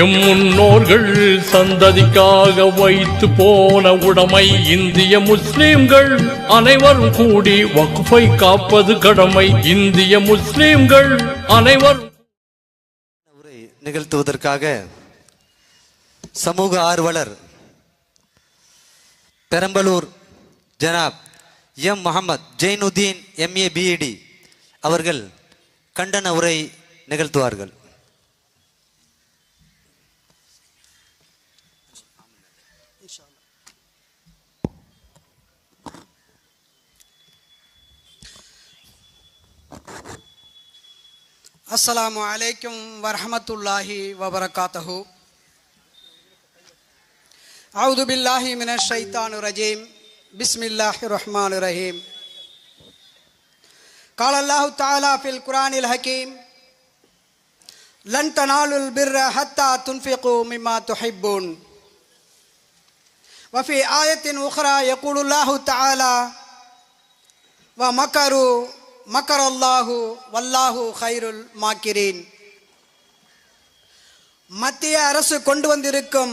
M முன்னோர்கள் சந்ததிக்காக வைத்து போன உடைமை இந்திய முஸ்லிம்கள் அனைவரும் கூடி வகுப்பை காப்பது கடமை இந்திய முஸ்லிம்கள் அனைவரும். உரை நிகழ்த்துவதற்காக சமூக ஆர்வலர் பெரம்பலூர் ஜனாப் M Mohammed Jainuddin MA BEd அவர்கள் கண்டன உரை நிகழ்த்துவார்கள். السلام عليكم ورحمة الله وبركاته. أعوذ بالله من الشيطان الرجيم. بسم الله الرحمن الرحيم. قال الله تعالى في القرآن الحكيم لن تنالوا البر حتى تنفقوا مما تحبون. وفي آية أخرى يقول الله تعالى ومكروا மக்கரல்லாஹு வல்லாஹு ஹைருல் மாக்கிரீன். மத்திய அரசு கொண்டு வந்திருக்கும்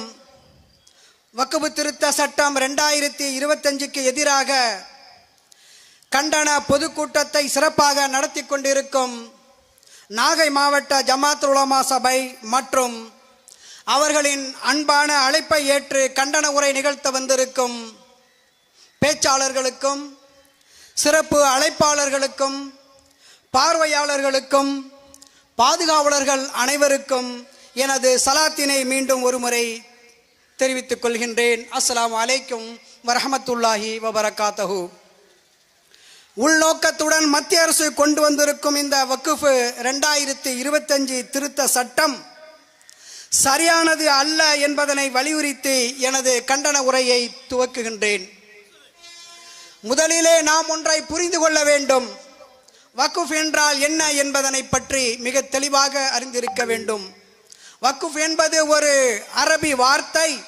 வக்குபு திருத்த சட்டம் ரெண்டாயிரத்தி இருபத்தஞ்சுக்கு எதிராக கண்டன பொதுக்கூட்டத்தை சிறப்பாக நடத்தி கொண்டிருக்கும் நாகை மாவட்ட ஜமாத் உலமா சபை மற்றும் அவர்களின் அன்பான அழைப்பை ஏற்று கண்டன உரை நிகழ்த்த வந்திருக்கும் பேச்சாளர்களுக்கும் சிறப்பு அழைப்பாளர்களுக்கும் பார்வையாளர்களுக்கும் பாதுகாவலர்கள் அனைவருக்கும் எனது சலாத்தினை மீண்டும் ஒருமுறை தெரிவித்துக் கொள்கின்றேன். அஸ்லாம் அலைக்கும் வரஹமத்துல்லாஹி வபரகாத்தஹு. உள்நோக்கத்துடன் மத்திய அரசு கொண்டு வந்திருக்கும் இந்த வக்குஃபு ரெண்டாயிரத்தி இருபத்தஞ்சு திருத்த சட்டம் சரியானது அல்ல என்பதனை வலியுறுத்தி எனது கண்டன உரையை துவக்குகின்றேன். முதலிலே நாம் ஒன்றை புரிந்து கொள்ள வேண்டும். வக்குஃப் என்றால் என்ன என்பதனை பற்றி மிக தெளிவாக அறிந்திருக்க வேண்டும். வக்குஃப் என்பது ஒரு அரபி வார்த்தை.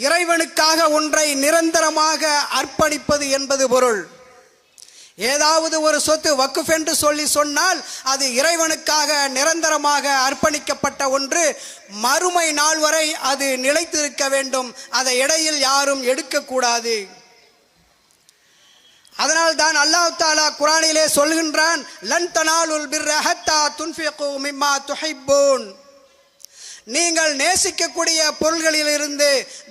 இறைவனுக்காக ஒன்றை நிரந்தரமாக அர்ப்பணிப்பது என்பது பொருள். ஏதாவது ஒரு சொத்து வக்குஃப் என்று சொல்லி சொன்னால் அது இறைவனுக்காக நிரந்தரமாக அர்ப்பணிக்கப்பட்ட ஒன்று. மறுமை நாள் வரை அது நிலைத்திருக்க வேண்டும். அதை இடையில் யாரும் எடுக்கக்கூடாது. அதனால் தான் அல்லாஹ் தாலா குரானிலே சொல்கின்றான் லன் தனாலுல் பிர்ர ஹத்தா துன்ஃபிகு மிம்மா துஹிப்பூன். நீங்கள் நேசிக்கக்கூடிய பொருள்களிலிருந்து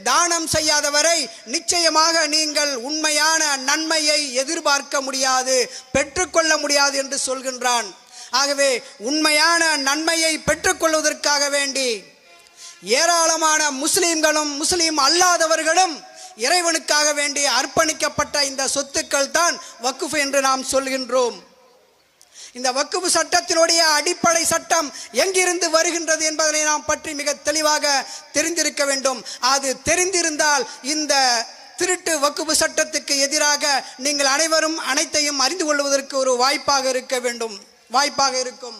தானம் செய்யாதவரை நிச்சயமாக நீங்கள் உண்மையான நன்மையை எதிர்பார்க்க முடியாது பெற்றுக்கொள்ள முடியாது என்று சொல்கின்றான். ஆகவே உண்மையான நன்மையை பெற்றுக்கொள்வதற்காக வேண்டி ஏராளமான முஸ்லீம்களும் முஸ்லீம் அல்லாதவர்களும் இறைவனுக்காக வேண்டி அர்ப்பணிக்கப்பட்ட இந்த சொத்துக்கள் தான் வக்குஃபு என்று நாம் சொல்கின்றோம். இந்த வக்குவு சட்டத்தினுடைய அடிப்படை சட்டம் எங்கிருந்து வருகின்றது என்பதனை நாம் பற்றி மிக தெளிவாக தெரிந்திருக்க வேண்டும். அது தெரிந்திருந்தால் இந்த திருட்டு வக்குவு சட்டத்துக்கு எதிராக நீங்கள் அனைவரும் அனைத்தையும் அறிந்து கொள்வதற்கு ஒரு வாய்ப்பாக இருக்க வேண்டும். வாய்ப்பாக இருக்கும்.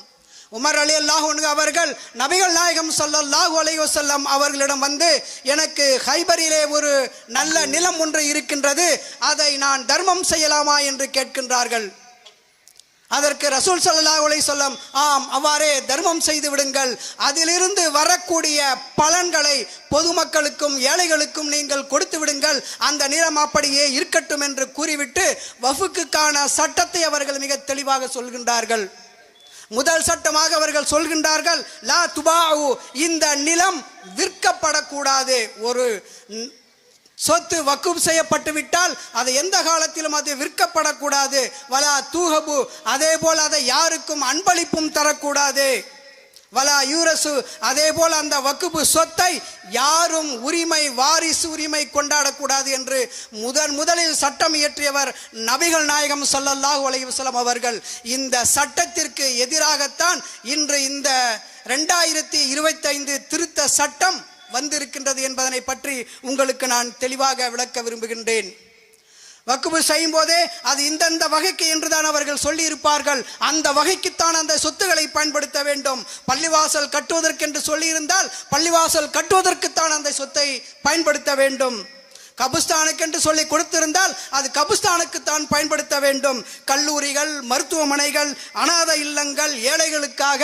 உமர் அலி அல்லாஹ் அவர்கள் நபிகள் நாயகம் சொல்லாஹு அலைஹி வஸல்லம் அவர்களிடம் வந்து எனக்கு ஹைபரிலே ஒரு நல்ல நிலம் ஒன்று இருக்கின்றது அதை நான் தர்மம் செய்யலாமா? என்று கேட்கின்றார்கள். அதற்கு ரசூல் சல்லாஹ் அலைஹி சொல்லம் ஆம் அவ்வாறே தர்மம் செய்து விடுங்கள். அதிலிருந்து வரக்கூடிய பலன்களை பொதுமக்களுக்கும் ஏழைகளுக்கும் நீங்கள் கொடுத்து விடுங்கள். அந்த நிலம் அப்படியே இருக்கட்டும் என்று கூறிவிட்டு வஃபுக்குக்கான சட்டத்தை அவர்கள் மிக தெளிவாக சொல்கின்றார்கள். முதல் சட்டமாக அவர்கள் சொல்கின்றார்கள் லா துபாவு இந்த நிலம் விற்கப்படக்கூடாது. ஒரு சொத்து வக்குப் செய்யப்பட்டு விட்டால் அது எந்த காலத்திலும் அது விற்கப்படக்கூடாது. வலா தூகபு அதே போல் அதை யாருக்கும் அன்பளிப்பும் தரக்கூடாது. வலா யூரசு. அதே போல் அந்த வக்குப்பு சொத்தை யாரும் உரிமை வாரிசு உரிமை கொண்டாடக்கூடாது என்று முதன் முதலில் சட்டம் இயற்றியவர் நபிகள் நாயகம் சொல்லல்லாஹு அலைஹி அவர்கள். இந்த சட்டத்திற்கு எதிராகத்தான் இன்று இந்த ரெண்டாயிரத்தி இருபத்தைந்து திருத்த சட்டம் வந்திருக்கின்றது என்பதனை பற்றி உங்களுக்கு நான் தெளிவாக விளக்க விரும்புகின்றேன். வக்குபு செய்யும் போதே அது இந்தந்த வகைக்கு என்றுதான் அவர்கள் சொல்லி இருப்பார்கள் அந்த வகைக்குத்தான் அந்த சொத்துக்களை பயன்படுத்த வேண்டும். பள்ளிவாசல் கட்டுவதற்கென்று சொல்லியிருந்தால் பள்ளிவாசல் கட்டுவதற்குத்தான் அந்த சொத்தை பயன்படுத்த வேண்டும். கபுஸ்தானுக்கென்று சொல்லி கொடுத்திருந்தால் அது கபுஸ்தானுக்கு தான் பயன்படுத்த வேண்டும். கல்லூரிகள் மருத்துவமனைகள் அனாதை இல்லங்கள் ஏழைகளுக்காக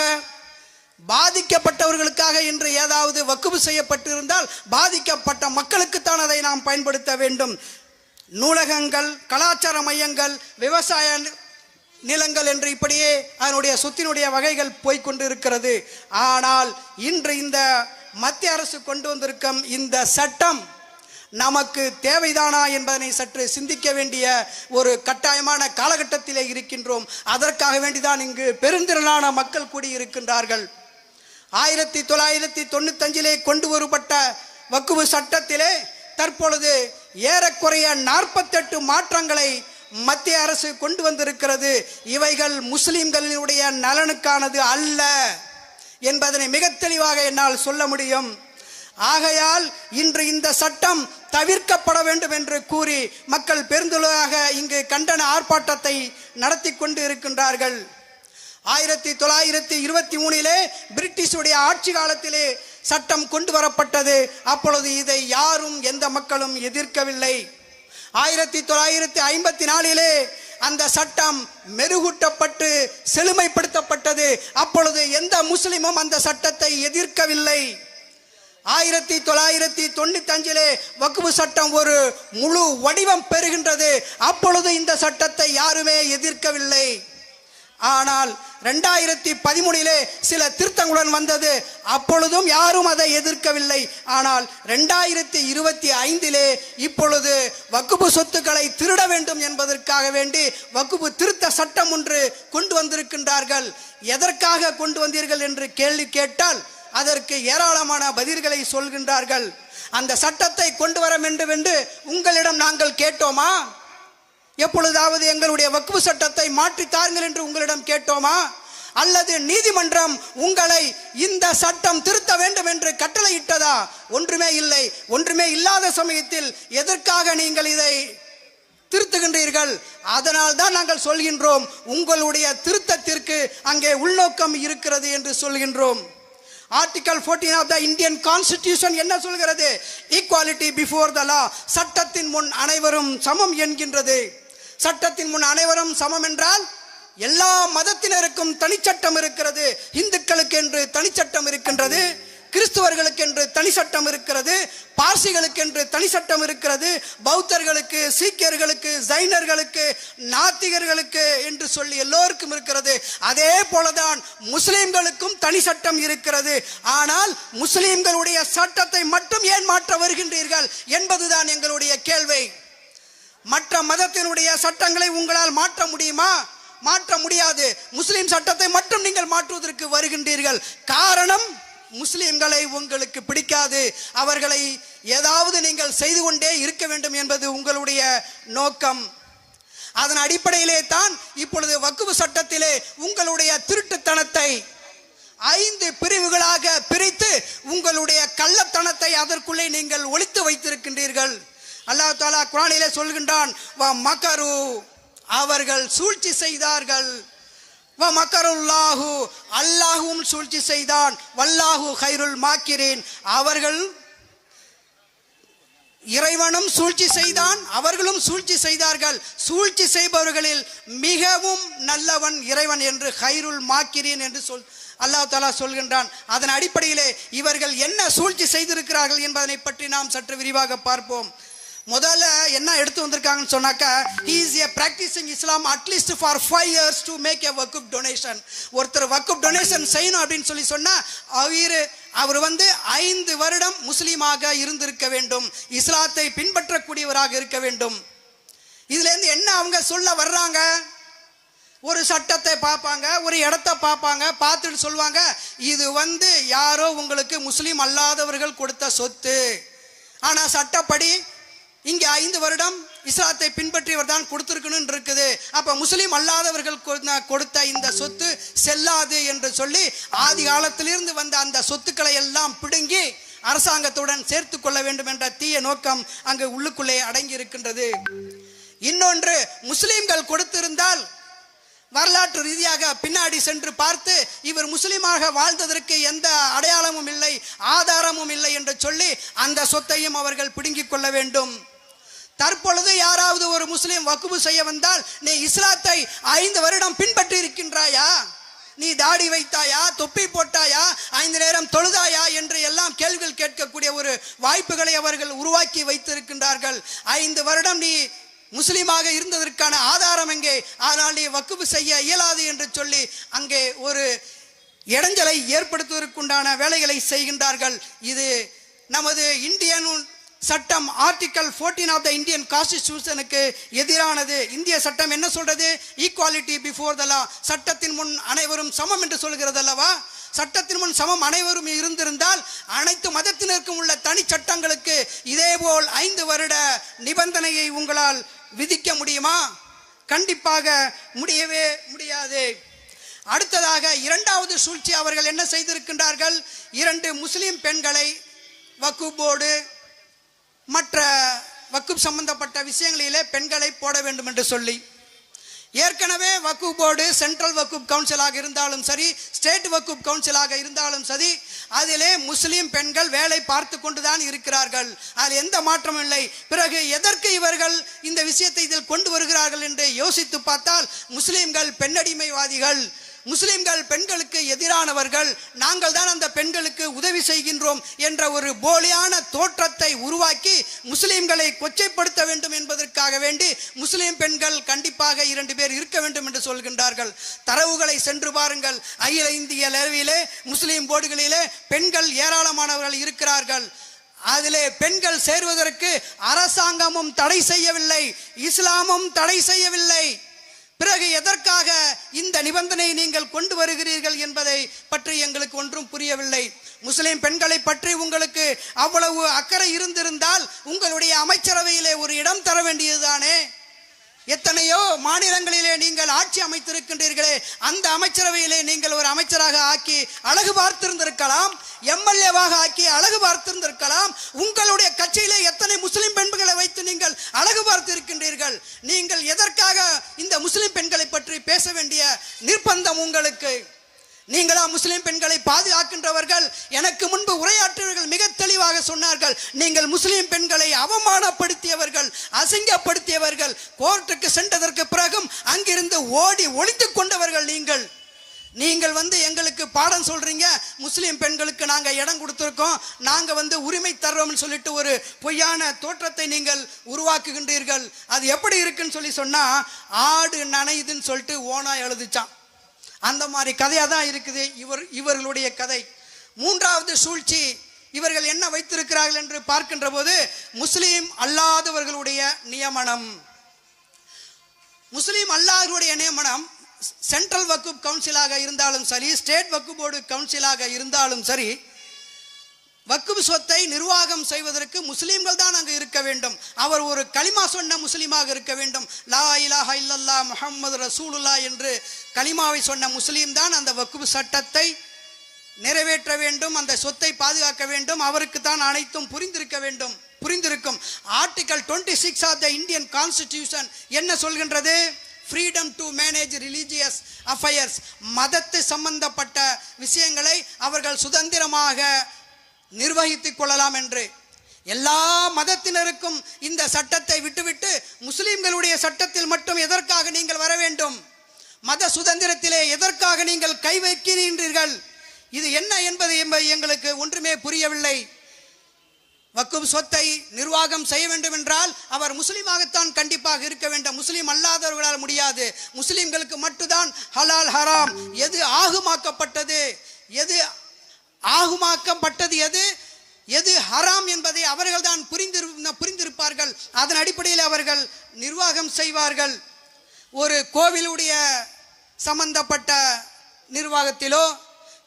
பாதிக்கப்பட்டவர்களுக்காக இன்று ஏதாவது வக்குவு செய்யப்பட்டிருந்தால் பாதிக்கப்பட்ட மக்களுக்குத்தான் அதை நாம் பயன்படுத்த வேண்டும். நூலகங்கள் கலாச்சார மையங்கள் விவசாய நிலங்கள் என்று இப்படியே அதனுடைய சொத்தினுடைய வகைகள் போய்க்கொண்டு இருக்கிறது ஆனால் இன்று இந்த மத்திய அரசு கொண்டு வந்திருக்கும் இந்த சட்டம் நமக்கு தேவைதானா என்பதனை சற்று சிந்திக்க வேண்டிய ஒரு கட்டாயமான காலகட்டத்திலே இருக்கின்றோம். அதற்காக வேண்டிதான் இங்கு பெருந்திரளான மக்கள் கூடியிருக்கின்றார்கள். ஆயிரத்தி தொள்ளாயிரத்தி தொண்ணூத்தஞ்சிலே கொண்டு வரப்பட்ட வக்குவு சட்டத்திலே தற்பொழுது ஏறக்குறைய நாற்பத்தெட்டு மாற்றங்களை மத்திய அரசு கொண்டு வந்திருக்கிறது. இவைகள் முஸ்லிம்களினுடைய நலனுக்கானது அல்ல என்பதனை மிக தெளிவாக என்னால் சொல்ல முடியும். ஆகையால் இன்று இந்த சட்டம் தவிர்க்கப்பட வேண்டும் என்று கூறி மக்கள் பெருந்தொழிலாக இங்கு கண்டன ஆர்ப்பாட்டத்தை நடத்தி கொண்டு இருக்கின்றார்கள். ஆயிரத்தி தொள்ளாயிரத்தி இருபத்தி மூணிலே பிரிட்டிஷுடைய ஆட்சி காலத்திலே சட்டம் கொண்டு வரப்பட்டது. அப்பொழுது இதை யாரும் எந்த மக்களும் எதிர்க்கவில்லை. ஆயிரத்தி தொள்ளாயிரத்தி ஐம்பத்தி நாலிலே அந்த சட்டம் மெருகூட்டப்பட்டு செழுமைப்படுத்தப்பட்டது. அப்பொழுது எந்த முஸ்லிமும் அந்த சட்டத்தை எதிர்க்கவில்லை. ஆயிரத்தி தொள்ளாயிரத்தி தொண்ணூத்தி அஞ்சிலே வக்குவு சட்டம் ஒரு முழு வடிவம் பெறுகின்றது. அப்பொழுது இந்த சட்டத்தை யாருமே எதிர்க்கவில்லை. ஆனால் ரெண்டாயிரத்தி பதிமூணிலே சில திருத்தங்களுடன் வந்தது. அப்பொழுதும் யாரும் அதை எதிர்க்கவில்லை. ஆனால் ரெண்டாயிரத்தி இருபத்தி ஐந்திலே இப்பொழுது வக்குப்பு சொத்துக்களை திருட வேண்டும் என்பதற்காக வேண்டி வக்குப்பு திருத்த சட்டம் ஒன்று கொண்டு வந்திருக்கின்றார்கள். எதற்காக கொண்டு வந்தீர்கள் என்று கேள்வி கேட்டால் அதற்கு ஏராளமான பதில்களை சொல்கின்றார்கள். அந்த சட்டத்தை கொண்டு வர வேண்டும் என்று உங்களிடம் நாங்கள் கேட்டோமா? எப்பொழுதாவது எங்களுடைய வக்குவு சட்டத்தை மாற்றி தாருங்கள் என்று உங்களிடம் கேட்டோமா? அல்லது நீதிமன்றம் உங்களை இந்த சட்டம் திருத்த வேண்டும் என்று கட்டளையிட்டதா? ஒன்றுமே இல்லை. ஒன்றுமே இல்லாத சமயத்தில் எதற்காக நீங்கள் இதை திருத்துகின்றீர்கள்? அதனால் தான் நாங்கள் சொல்கின்றோம் உங்களுடைய திருத்தத்திற்கு அங்கே உள்நோக்கம் இருக்கிறது என்று சொல்கின்றோம். Article 14 of the Indian constitution என்ன சொல்கிறது? ஈக்குவாலிட்டி பிஃபோர் த லா சட்டத்தின் முன் அனைவரும் சமம் என்கின்றது. சட்டத்தின் முன் அனைவரும் சமம் என்றால் எல்லா மதத்தினருக்கும் தனிச்சட்டம் இருக்கிறது. இந்துக்களுக்கு என்று தனிச்சட்டம் இருக்கின்றது. கிறிஸ்துவர்களுக்கு என்று தனி சட்டம் இருக்கிறது. பார்சிகளுக்கு என்று தனி சட்டம் இருக்கிறது. பௌத்தர்களுக்கு சீக்கியர்களுக்கு ஜைனர்களுக்கு நாத்திகர்களுக்கு என்று சொல்லி எல்லோருக்கும் இருக்கிறது. அதே போலதான் முஸ்லிம்களுக்கும் தனி சட்டம் இருக்கிறது. ஆனால் முஸ்லிம்களுடைய சட்டத்தை மட்டும் ஏன் மாற்ற வருகின்றீர்கள் என்பதுதான் எங்களுடைய கேள்வி. மற்ற மதத்தினுடைய சட்டங்களை உங்களால் மாற்ற முடியுமா? மாற்ற முடியாது. முஸ்லீம் சட்டத்தை மட்டும் நீங்கள் மாற்றுவதற்கு வருகின்றீர்கள். காரணம் முஸ்லீம்களை உங்களுக்கு பிடிக்காது. அவர்களை ஏதாவது நீங்கள் செய்து கொண்டே இருக்க வேண்டும் என்பது உங்களுடைய நோக்கம். அதன் அடிப்படையிலே தான் இப்பொழுது வக்குவு சட்டத்திலே உங்களுடைய திருட்டுத்தனத்தை ஐந்து பிரிவுகளாக பிரித்து உங்களுடைய கள்ளத்தனத்தை அதற்குள்ளே நீங்கள் ஒழித்து வைத்திருக்கின்றீர்கள். அல்லாஹ் தாலா குரானிலே சொல்கின்றான் வ மக்கரு அவர்கள் சூழ்ச்சி செய்தார்கள். வ மக்கருல்லாஹு அல்லாஹும் சூழ்ச்சி செய்தான். வல்லாஹு ஹைருல் மாக்கிறேன் அவர்கள் இறைவனும் சூழ்ச்சி செய்தான் அவர்களும் சூழ்ச்சி செய்தார்கள். சூழ்ச்சி செய்பவர்களில் மிகவும் நல்லவன் இறைவன் என்று ஹைருல் மாக்கிரேன் என்று சொல் அல்லாஹ் தாலா சொல்கின்றான். அதன் அடிப்படையிலே இவர்கள் என்ன சூழ்ச்சி செய்திருக்கிறார்கள் என்பதனை பற்றி நாம் சற்று விரிவாக பார்ப்போம். முதல்ல என்ன எடுத்து வந்திருக்காங்கன்னு சொன்னாக்கா is a practising Islam at least for five years to make a waqf donation ஒருத்தர் வக்குப் டொனேஷன் செய்யணும் அப்படின்னு சொல்லி சொன்னால் அவர் அவர் வந்து ஐந்து வருடம் முஸ்லீமாக இருந்திருக்க வேண்டும். இஸ்லாத்தை பின்பற்றக்கூடியவராக இருக்க வேண்டும். இதுலேருந்து என்ன அவங்க சொல்ல வர்றாங்க? ஒரு சட்டத்தை பார்ப்பாங்க ஒரு இடத்த பார்ப்பாங்க பார்த்துட்டு சொல்லுவாங்க இது வந்து யாரோ உங்களுக்கு முஸ்லீம் அல்லாதவர்கள் கொடுத்த சொத்து. ஆனால் சட்டப்படி இங்கே ஐந்து வருடம் இஸ்லாத்தை பின்பற்றியவர் தான் கொடுத்துருக்கணும் இருக்குது அப்போ முஸ்லீம் அல்லாதவர்கள் கொ- கொடுத்த இந்த சொத்து செல்லாது என்று சொல்லி ஆதி காலத்திலிருந்து வந்த அந்த சொத்துக்களை எல்லாம் பிடுங்கி அரசாங்கத்துடன் சேர்த்து கொள்ள வேண்டும் என்ற தீய நோக்கம் அங்கு உள்ளுக்குள்ளே அடங்கி இருக்கின்றது இன்னொன்று முஸ்லீம்கள் கொடுத்திருந்தால் வரலாற்று ரீதியாக பின்னாடி சென்று பார்த்து இவர் முஸ்லீமாக வாழ்ந்ததற்கு எந்த அடையாளமும் இல்லை ஆதாரமும் இல்லை என்று சொல்லி அந்த சொத்தையும் அவர்கள் பிடுங்கிக் கொள்ள வேண்டும். தற்பொழுது யாராவது ஒரு முஸ்லீம் வக்குபு செய்ய வந்தால் நீ இஸ்லாத்தை ஐந்து வருடம் பின்பற்றி இருக்கின்றாயா? நீ தாடி வைத்தாயா? தொப்பி போட்டாயா? ஐந்து நேரம் தொழுதாயா? என்று எல்லாம் கேள்விகள் கேட்கக்கூடிய ஒரு வாய்ப்புகளை அவர்கள் உருவாக்கி வைத்திருக்கின்றார்கள். ஐந்து வருடம் நீ முஸ்லீமாக இருந்ததற்கான ஆதாரம் எங்கே? ஆனால் நீ வக்குப்பு செய்ய இயலாது என்று சொல்லி அங்கே ஒரு இடைஞ்சலை ஏற்படுத்துவதற்குண்டான வேலைகளை செய்கின்றார்கள். இது நமது இந்தியன் சட்டம் ஆர்டிகல் 14 ஆஃப் த இந்தியன் கான்ஸ்டிடியூஷனுக்கு எதிரானது. இந்திய சட்டம் என்ன சொல்றது? ஈக்குவாலிட்டி பிஃபோர் த லா சட்டத்தின் முன் அனைவரும் சமம் என்று சொல்கிறது அல்லவா? சட்டத்தின் முன் சமம் அனைவரும் இருந்திருந்தால் அனைத்து மதத்தினருக்கும் உள்ள தனி சட்டங்களுக்கு இதேபோல் ஐந்து வருட நிபந்தனையை உங்களால் விதிக்க முடியுமா? கண்டிப்பாக முடியவே முடியாது. அடுத்ததாக இரண்டாவது சூழ்ச்சி அவர்கள் என்ன செய்திருக்கின்றார்கள்? இரண்டு முஸ்லீம் பெண்களை வக்கு போர்டு மற்ற வக்குப் சம்பந்தப்பட்ட விஷயங்களிலே பெண்களை போட வேண்டும் என்று சொல்லி ஏற்கனவே வக்குப் போர்டு சென்ட்ரல் வக்குப் கவுன்சிலாக இருந்தாலும் சரி ஸ்டேட் வக்குப் கவுன்சிலாக இருந்தாலும் சரி அதிலே முஸ்லீம் பெண்கள் வேலை பார்த்து கொண்டுதான் இருக்கிறார்கள். அதில் எந்த மாற்றமும் இல்லை. பிறகு எதற்கு இவர்கள் இந்த விஷயத்தை இதில் கொண்டு வருகிறார்கள் என்று யோசித்து பார்த்தால் முஸ்லீம்கள் பெண்ணடிமைவாதிகள். முஸ்லிம்கள் பெண்களுக்கு எதிரானவர்கள் நாங்கள் தான் அந்த பெண்களுக்கு உதவி செய்கின்றோம் என்ற ஒரு போலியான தோற்றத்தை உருவாக்கி முஸ்லிம்களை கொச்சைப்படுத்த வேண்டும் என்பதற்காக வேண்டி முஸ்லிம் பெண்கள் கண்டிப்பாக இரண்டு பேர் இருக்க வேண்டும் என்று சொல்கின்றார்கள். தரவுகளை சென்று பாருங்கள். அகில இந்திய அளவிலே முஸ்லிம் போர்டுகளிலே பெண்கள் ஏராளமானவர்கள் இருக்கிறார்கள். அதிலே பெண்கள் சேர்வதற்கு அரசாங்கமும் தடை செய்யவில்லை இஸ்லாமும் தடை செய்யவில்லை. பிறகு எதற்காக இந்த நிபந்தனை நீங்கள் கொண்டு வருகிறீர்கள் என்பதை பற்றி எங்களுக்கு ஒன்றும் புரியவில்லை. முஸ்லிம் பெண்களை பற்றி உங்களுக்கு அவ்வளவு அக்கறை இருந்திருந்தால் உங்களுடைய அமைச்சரவையிலே ஒரு இடம் தர வேண்டியதுதானே? எத்தனையோ மாநிலங்களிலே நீங்கள் ஆட்சி அமைத்திருக்கின்றீர்களே அந்த அமைச்சரவையிலே நீங்கள் ஒரு அமைச்சராக ஆக்கி அழகு பார்த்திருந்திருக்கலாம் எம்எல்ஏவாக ஆக்கி அழகு பார்த்திருந்திருக்கலாம். உங்களுடைய கட்சியிலே எத்தனை முஸ்லிம் பெண்களை வைத்து நீங்கள் அழகு பார்த்திருக்கின்றீர்கள்? நீங்கள் எதற்காக இந்த முஸ்லிம் பெண்களை பற்றி பேச வேண்டிய நிர்பந்தம் உங்களுக்கு? நீங்களா முஸ்லிம் பெண்களை பாதுகாக்கின்றவர்கள்? எனக்கு முன்பு உரையாற்றியவர்கள் மிக தெளிவாக சொன்னார்கள். நீங்கள் முஸ்லிம் பெண்களை அவமானப்படுத்தியவர்கள் அசிங்கப்படுத்தியவர்கள் கோர்ட்டுக்கு சென்றதற்கு பிறகும் அங்கிருந்து ஓடி ஒழித்து கொண்டவர்கள் நீங்கள். நீங்கள் வந்து எங்களுக்கு பாடம் சொல்றீங்க. முஸ்லீம் பெண்களுக்கு நாங்கள் இடம் கொடுத்துருக்கோம். நாங்கள் வந்து உரிமை தர்றோம்னு சொல்லிட்டு ஒரு பொய்யான தோற்றத்தை நீங்கள் உருவாக்குகின்றீர்கள். அது எப்படி இருக்குன்னு சொல்லி சொன்னால் ஆடு நனையுதுன்னு சொல்லிட்டு ஓனா எழுதிச்சான். அந்த மாதிரி கதையாக தான் இருக்குது. இவர் இவர்களுடைய கதை. மூன்றாவது சூழ்ச்சி இவர்கள் என்ன வைத்திருக்கிறார்கள் என்று பார்க்கின்ற போது முஸ்லீம் அல்லாதவர்களுடைய நியமனம். முஸ்லீம் அல்லாதவருடைய நியமனம் சென்ட்ரல் வக்குப் கவுன்சிலாக இருந்தாலும் சரி ஸ்டேட் வக்கு போர்டு கவுன்சிலாக இருந்தாலும் சரி வக்குப் சொத்தை நிர்வாகம் செய்வதற்கு முஸ்லீம்கள் தான் அங்கு இருக்க வேண்டும். அவர் ஒரு களிமா சொன்ன முஸ்லீமாக இருக்க வேண்டும். லா இலாஹ இல்லல்லா முஹம்மது ரசூலுல்லா என்று கலிமாவை சொன்ன முஸ்லீம் தான் அந்த வக்குப் சட்டத்தை நிறைவேற்ற வேண்டும் அந்த சொத்தை பாதுகாக்க வேண்டும். அவருக்கு தான் அனைத்தும் புரிந்திருக்க வேண்டும் புரிந்திருக்கும். Article twenty six of the Indian constitution என்ன சொல்கின்றது? Freedom to manage religious affairs மதத்து சம்பந்தப்பட்ட விஷயங்களை அவர்கள் சுதந்திரமாக நிர்வகித்துக் கொள்ளலாம் என்று. எல்லா மதத்தினருக்கும் இந்த சட்டத்தை விட்டுவிட்டு முஸ்லிம்களுடைய சட்டத்தில் மட்டும் எதற்காக நீங்கள் வர வேண்டும்? மத சுதந்திரத்திலே எதற்காக நீங்கள் கை வைக்கிறீர்கள் இது என்ன என்பது என்பது எங்களுக்கு ஒன்றுமே புரியவில்லை. வக்கும் சொத்தை நிர்வாகம் செய்ய வேண்டும் என்றால் அவர் முஸ்லீமாகத்தான் கண்டிப்பாக இருக்க வேண்டும். முஸ்லீம் அல்லாதவர்களால் முடியாது. முஸ்லீம்களுக்கு மட்டும்தான் ஹலால் ஹராம். எது ஆகுமாக்கப்பட்டது? எது ஆகுமாக்கப்பட்டது எது? எது ஹராம் என்பதை அவர்கள் தான் புரிந்திரு புரிந்திருப்பார்கள். அதன் அடிப்படையில் அவர்கள் நிர்வாகம் செய்வார்கள். ஒரு கோவிலுடைய சம்பந்தப்பட்ட நிர்வாகத்திலோ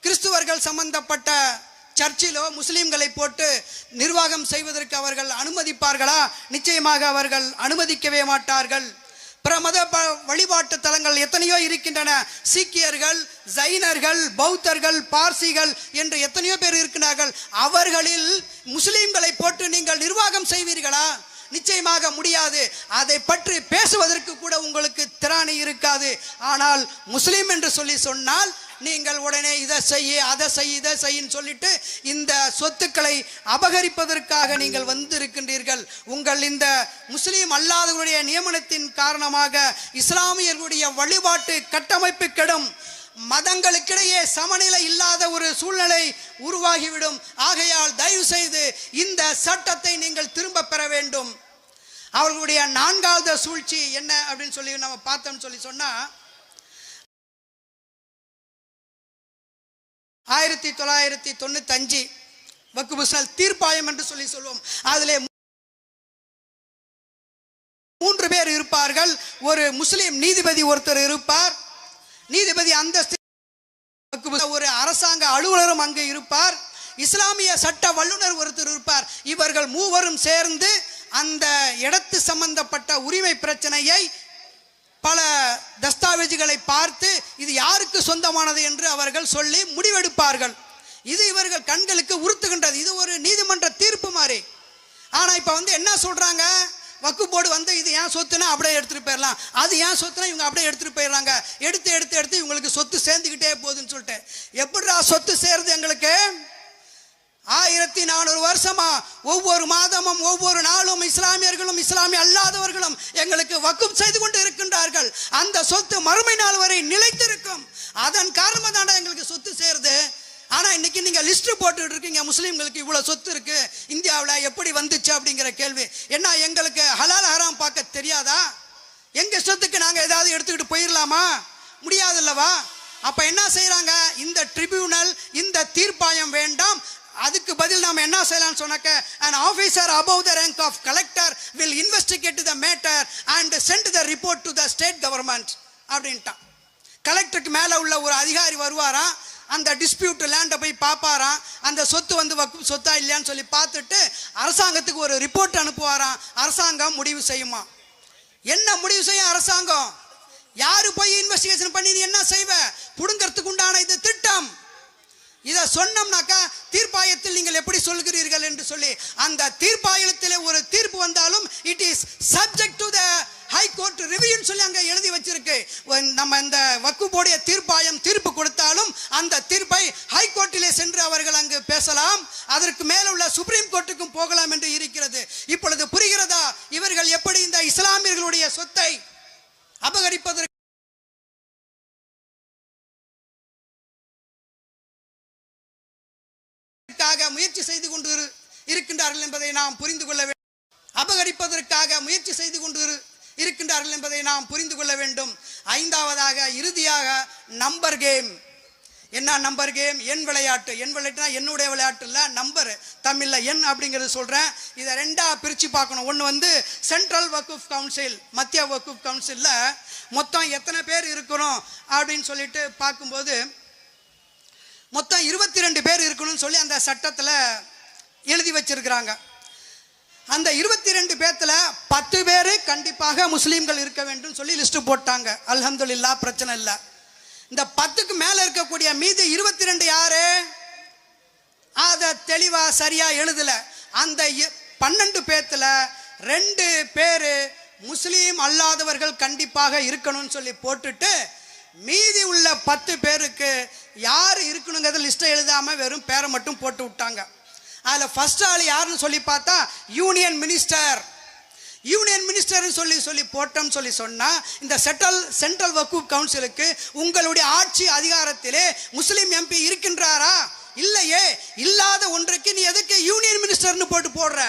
கிறிஸ்துவர்கள் சம்பந்தப்பட்ட சர்ச்சிலோ முஸ்லீம்களை போட்டு நிர்வாகம் செய்வதற்கு அவர்கள் அனுமதிப்பார்களா? நிச்சயமாக அவர்கள் அனுமதிக்கவே மாட்டார்கள். பிற மத ப- வழிபாட்டு தலங்கள் எத்தனையோ இருக்கின்றன. சீக்கியர்கள் ஜைனர்கள் பௌத்தர்கள் பார்சிகள் என்று எத்தனையோ பேர் இருக்கிறார்கள். அவர்களில் முஸ்லீம்களை போட்டு நீங்கள் நிர்வாகம் செய்வீர்களா? நிச்சயமாக முடியாது. அதை பற்றி பேசுவதற்கு கூட உங்களுக்கு திராணி இருக்காது. ஆனால் முஸ்லீம் என்று சொல்லி சொன்னால் நீங்கள் உடனே இதை செய்ய அதை செய் இதை செய்யின்னு சொல்லிட்டு இந்த சொத்துக்களை அபகரிப்பதற்காக நீங்கள் வந்திருக்கின்றீர்கள். உங்கள் இந்த முஸ்லீம் அல்லாதவருடைய நியமனத்தின் காரணமாக இஸ்லாமியர்களுடைய வழிபாட்டு கட்டமைப்பு கெடும். மதங்களுக்கிடையே சமநிலை இல்லாத ஒரு சூழ்நிலை உருவாகிவிடும். ஆகையால் தயவு செய்து இந்த சட்டத்தை நீங்கள் திரும்ப பெற வேண்டும். அவர்களுடைய நான்காவது சூழ்ச்சி என்ன அப்படின்னு சொல்லி நம்ம பார்த்தோம்னு சொல்லி சொன்னால் ஆயிரத்தி தொள்ளாயிரத்தி தொண்ணூத்தஞ்சு வக்குபுசால் தீர்ப்பாயம் என்று சொல்லி சொல்லுவோம் அதிலே மூன்று பேர் இருப்பார்கள். ஒரு முஸ்லிம் நீதிபதி ஒருத்தர் இருப்பார். நீதிபதி அந்தஸ்து ஒரு அரசாங்க அலுவலரும் அங்கு இருப்பார். இஸ்லாமிய சட்ட வல்லுனர் ஒருத்தர் இருப்பார். இவர்கள் மூவரும் சேர்ந்து அந்த இடத்து சம்பந்தப்பட்ட உரிமை பிரச்சனையை பல தஸ்தாவேஜுகளை பார்த்து இது யாருக்கு சொந்தமானது என்று அவர்கள் சொல்லி முடிவெடுப்பார்கள். இது இவர்கள் கண்களுக்கு உறுத்துகின்றது. இது ஒரு நீதிமன்ற தீர்ப்பு மாதிரி. ஆனால் இப்போ வந்து என்ன சொல்கிறாங்க வக்கு போர்டு வந்து இது ஏன் சொத்துனா அப்படியே எடுத்துகிட்டு போயிடலாம் அது ஏன் சொத்துனா இவங்க அப்படியே எடுத்துகிட்டு போயிடறாங்க எடுத்து எடுத்து எடுத்து இவங்களுக்கு சொத்து சேர்ந்துக்கிட்டே போகுதுன்னு சொல்லிட்டு. எப்படிடா சொத்து சேருது எங்களுக்கு? ஆயிரத்தி நானூறு வருஷமா ஒவ்வொரு மாதமும் ஒவ்வொரு நாளும் இஸ்லாமியர்களும் இஸ்லாமிய அல்லாதவர்களும் எங்களுக்கு வக்கும் செய்து கொண்டு இருக்கின்றார்கள். அந்த சொத்து மறுமை நாள் வரை நிலைத்திருக்கும். அதன் காரணமாக தாண்டா எங்களுக்கு சொத்து சேருது. ஆனா இன்னைக்கு நீங்க லிஸ்ட் போட்டுக்கிட்டு இருக்கீங்க முஸ்லீம்களுக்கு இவ்வளவு சொத்து இருக்கு இந்தியாவில் எப்படி வந்துச்சு அப்படிங்கிற கேள்வி. என்ன எங்களுக்கு ஹலால் ஹராம் பார்க்க தெரியாதா? எங்க சொத்துக்கு நாங்க ஏதாவது எடுத்துக்கிட்டு போயிடலாமா முடியாதுல்லவா? அப்ப என்ன செய்யறாங்க இந்த ட்ரிபியூனல் இந்த தீர்ப்பாயம் வேண்டாம். அதுக்கு பதில் நாம் என்ன செய்யலாம்னு சொன்னாக்க and officer above the rank of collector will investigate the matter and send the report to the state government அப்படின்ட்டான். கலெக்டருக்கு மேலே உள்ள ஒரு அதிகாரி வருவாராம் அந்த டிஸ்பியூட் லேண்டை போய் பார்ப்பாராம் அந்த சொத்து வந்து வக்கு சொத்தா இல்லையான்னு சொல்லி பார்த்துட்டு அரசாங்கத்துக்கு ஒரு ரிப்போர்ட் அனுப்புவாராம் அரசாங்கம் முடிவு செய்யுமா? என்ன முடிவு செய்யும் அரசாங்கம்? யாரு போய் இன்வெஸ்டிகேஷன் பண்ணி நீ என்ன செய்வ? புடுங்கிறதுக்கு உண்டான இது திட்டம். இதை சொன்னோம்னாக்கா தீர்ப்பாயத்தில் நீங்கள் எப்படி சொல்கிறீர்கள் என்று சொல்லி அந்த தீர்ப்பாயத்தில் ஒரு தீர்ப்பு வந்தாலும் it is subject to the High Court ரிவ்யூன்னு சொல்லி அங்கே எழுதி வச்சிருக்கு. நம்ம இந்த வக்கு தீர்ப்பாயம் தீர்ப்பு கொடுத்தாலும் அந்த தீர்ப்பை ஹை கோர்ட்டிலே சென்று அவர்கள் அங்கு பேசலாம். அதற்கு மேலுள்ள சுப்ரீம் கோர்ட்டுக்கும் போகலாம் என்று இருக்கிறது. இப்பொழுது புரிகிறதா இவர்கள் எப்படி இந்த இஸ்லாமியர்களுடைய சொத்தை அபகரிப்பதற்கு அபகரிப்பதற்காக முயற்சி செய்து கொண்டு இரு- இருக்கின்றார்கள் என்பதை நாம் புரிந்து கொள்ள வேண்டும். அபகரிப்பதற்காக முயற்சி செய்து கொண்டு இருக்கின்றார்கள் என்பதை நாம் புரிந்து கொள்ள வேண்டும். ஐந்தாவதாக இறுதியாக நம்பர் கேம் என்ன நம்பர் கேம் என் விளையாட்டு. என் விளையாட்டுனா என்னுடைய விளையாட்டு இல்லை நம்பர் தமிழில் என் அப்படிங்கிறது சொல்கிறேன் இதை ரெண்டாக பிரித்து பார்க்கணும். ஒன்று வந்து சென்ட்ரல் வக்குஃப் கவுன்சில் மத்திய வக்குஃப் கவுன்சிலில் மொத்தம் எத்தனை பேர் இருக்கணும் அப்படின்னு சொல்லிட்டு பார்க்கும்போது மொத்தம் இருபத்தி ரெண்டு பேர் இருக்கணும்னு சொல்லி அந்த சட்டத்தில் எழுதி வச்சிருக்கிறாங்க. அந்த இருபத்தி ரெண்டு பேர்த்தில் பத்து பேர் கண்டிப்பாக முஸ்லீம்கள் இருக்க வேண்டும் சொல்லி லிஸ்ட் போட்டாங்க. அலமதுல்லா பிரச்சனை இல்லை. இந்த பத்துக்கு மேலே இருக்கக்கூடிய மீதி இருபத்தி ரெண்டு யாரு? அதை தெளிவாக சரியாக எழுதல. அந்த இ- பன்னெண்டு பேர்த்தில் ரெண்டு பேர் முஸ்லீம் அல்லாதவர்கள் கண்டிப்பாக இருக்கணும்னு சொல்லி போட்டுட்டு மீதி உள்ள பத்து பேருக்கு யார் இருக்கணுங்கிறத லிஸ்ட்டை எழுதாமல் வெறும் பேரை மட்டும் போட்டு விட்டாங்க. அதில் ஃபர்ஸ்ட் ஆள் யாருன்னு சொல்லி பார்த்தா யூனியன் மினிஸ்டர் யூனியன் மினிஸ்டர்னு சொல்லி சொல்லி போட்டோம்னு சொல்லி சொன்னால் இந்த செட்டல் சென்ட்ரல் வக்கூப் கவுன்சிலுக்கு உங்களுடைய ஆட்சி அதிகாரத்திலே முஸ்லீம் எம்பி இருக்கின்றாரா? இல்லையே. இல்லாத ஒன்றுக்கு நீ எதுக்கு யூனியன் மினிஸ்டர்னு போட்டு போடுற?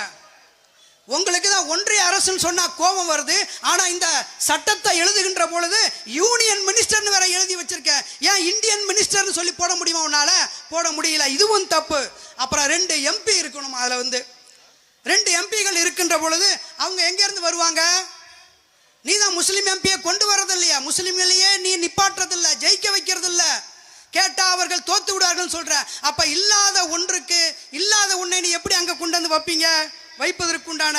உங்களுக்கு தான் ஒன்றிய அரசுன்னு சொன்னால் கோபம் வருது. ஆனால் இந்த சட்டத்தை எழுதுகின்ற பொழுது யூனியன் மினிஸ்டர்னு வேற எழுதி வச்சிருக்கேன். ஏன் இந்தியன் மினிஸ்டர்னு சொல்லி போட முடியுமா உன்னால? போட முடியல. இதுவும் தப்பு. அப்புறம் ரெண்டு எம்பி இருக்கணும் அதில் வந்து. ரெண்டு எம்பிகள் இருக்கின்ற பொழுது அவங்க எங்கேருந்து வருவாங்க? நீ தான் முஸ்லீம் எம்பியை கொண்டு வர்றது இல்லையா முஸ்லீம்களையே நீ நிப்பாட்டுறதில்ல ஜெயிக்க வைக்கிறது இல்லை கேட்டா அவர்கள் தோத்து விடுவார்கள் சொல்ற. அப்ப இல்லாத ஒன்றுக்கு இல்லாத ஒன்றை நீ எப்படி அங்க கொண்டு வந்து வைப்பீங்க? வைப்பதற்குண்டான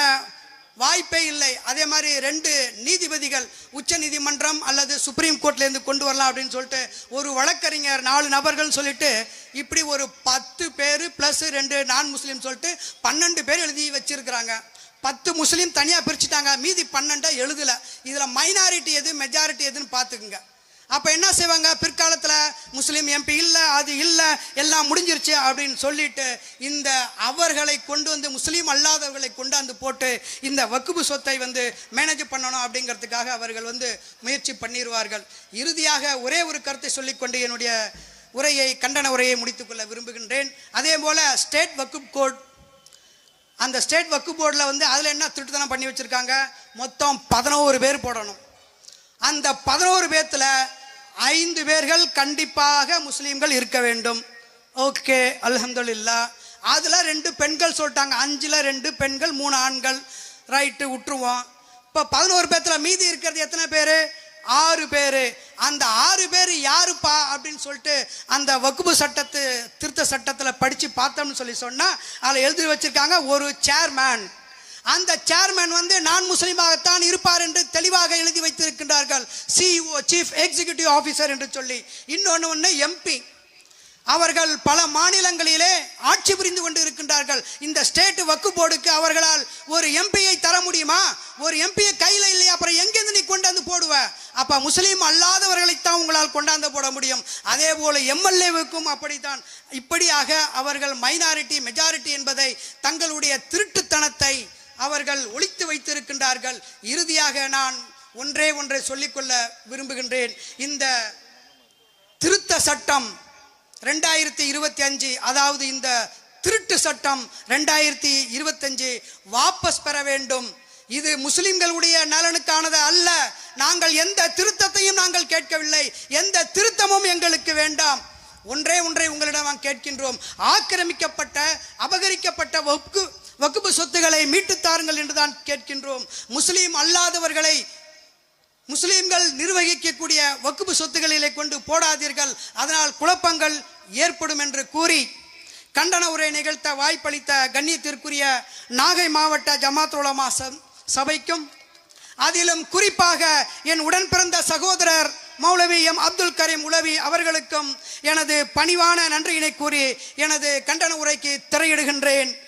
வாய்ப்பே இல்லை. அதே மாதிரி ரெண்டு நீதிபதிகள் உச்ச நீதிமன்றம் அல்லது சுப்ரீம் கோர்ட்லேருந்து கொண்டு வரலாம் அப்படின்னு சொல்லிட்டு ஒரு வழக்கறிஞர் நாலு நபர்கள் சொல்லிட்டு இப்படி ஒரு பத்து பேர் ப்ளஸ் ரெண்டு நான் முஸ்லீம் சொல்லிட்டு பன்னெண்டு பேர் எழுதி வச்சிருக்கிறாங்க. பத்து முஸ்லீம் தனியாக பிரிச்சுட்டாங்க. மீதி பன்னெண்டை எழுதலை. இதில் மைனாரிட்டி எது மெஜாரிட்டி எதுன்னு பார்த்துக்குங்க. அப்போ என்ன செய்வாங்க? பிற்காலத்தில் முஸ்லீம் எம்பி இல்லை அது இல்லை எல்லாம் முடிஞ்சிருச்சு அப்படின்னு சொல்லிட்டு இந்த அவர்களை கொண்டு வந்து முஸ்லீம் அல்லாதவர்களை கொண்டாந்து போட்டு இந்த வக்குபு சொத்தை வந்து மேனேஜ் பண்ணணும் அப்படிங்கிறதுக்காக அவர்கள் வந்து முயற்சி பண்ணிடுவார்கள் இறுதியாக ஒரே ஒரு கருத்தை சொல்லிக்கொண்டு என்னுடைய உரையை கண்டன உரையை முடித்துக்கொள்ள விரும்புகின்றேன். அதே போல் ஸ்டேட் வக்குப் கோட் அந்த ஸ்டேட் வக்கு போர்டில் வந்து அதில் என்ன திருட்டுத்தனம் பண்ணி வச்சுருக்காங்க? மொத்தம் பதினோரு பேர் போடணும். அந்த பதினோரு பேர்த்தில் ஐந்து பேர்கள் கண்டிப்பாக முஸ்லீம்கள் இருக்க வேண்டும். ஓகே அலமதுல்லா அதில் ரெண்டு பெண்கள் சொல்லிட்டாங்க. அஞ்சில் ரெண்டு பெண்கள் மூணு ஆண்கள். ரைட்டு விட்டுருவோம். இப்போ பதினோரு பேர்த்தில் மீதி இருக்கிறது எத்தனை பேர்? ஆறு பேர். அந்த ஆறு பேர் யாருப்பா அப்படின்னு சொல்லிட்டு அந்த வகுப்பு சட்டத்து திருத்த சட்டத்தில் படித்து பார்த்தோம்னு சொல்லி சொன்னால் அதில் எழுதி வச்சுருக்காங்க ஒரு சேர்மேன் அந்த சேர்மேன் வந்து நான் முஸ்லீமாகத்தான் இருப்பார் என்று தெளிவாக எழுதி வைத்திருக்கின்றார்கள். சிஇஓ சீஃப் எக்ஸிகியூட்டிவ் ஆஃபீஸர் என்று சொல்லி. இன்னொன்று ஒன்று எம்பி அவர்கள் பல மாநிலங்களிலே ஆட்சி புரிந்து கொண்டு இருக்கின்றார்கள். இந்த ஸ்டேட் வக்கு போர்டுக்கு அவர்களால் ஒரு எம்பியை தர முடியுமா? ஒரு எம்பியை கையில் இல்லையா? அப்புறம் எங்கேருந்து நீ கொண்டாந்து போடுவ? அப்ப முஸ்லீம் அல்லாதவர்களைத்தான் உங்களால் கொண்டாந்து போட முடியும். அதே போல எம்எல்ஏவுக்கும் அப்படித்தான். இப்படியாக அவர்கள் மைனாரிட்டி மெஜாரிட்டி என்பதை தங்களுடைய திருட்டுத்தனத்தை அவர்கள் ஒழித்து வைத்திருக்கின்றார்கள். இறுதியாக நான் ஒன்றே ஒன்றை சொல்லிக்கொள்ள விரும்புகின்றேன். இந்த திருத்த சட்டம் ரெண்டாயிரத்தி இருபத்தி அஞ்சு அதாவது இந்த திருட்டு சட்டம் ரெண்டாயிரத்தி இருபத்தஞ்சு வாபஸ் பெற வேண்டும். இது முஸ்லிம்களுடைய நலனுக்கானது அல்ல. நாங்கள் எந்த திருத்தத்தையும் நாங்கள் கேட்கவில்லை. எந்த திருத்தமும் எங்களுக்கு வேண்டாம். ஒன்றே ஒன்றை உங்களிடம் கேட்கின்றோம். ஆக்கிரமிக்கப்பட்ட அபகரிக்கப்பட்ட வகுப்பு வகுப்பு சொத்துக்களை மீட்டுத் தாருங்கள் என்றுதான் கேட்கின்றோம். முஸ்லீம் அல்லாதவர்களை முஸ்லீம்கள் நிர்வகிக்கக்கூடிய வகுப்பு சொத்துக்களிலே கொண்டு போடாதீர்கள். அதனால் குழப்பங்கள் ஏற்படும் என்று கூறி கண்டன உரை நிகழ்த்த வாய்ப்பளித்த கண்ணியத்திற்குரிய நாகை மாவட்ட ஜமாத் உலமா ச- சபைக்கும் அதிலும் குறிப்பாக என் உடன் பிறந்த சகோதரர் மௌலவி எம் அப்துல் கரீம் உலவி அவர்களுக்கும் எனது பணிவான நன்றியினை கூறி எனது கண்டன உரைக்கு திரையிடுகின்றேன்.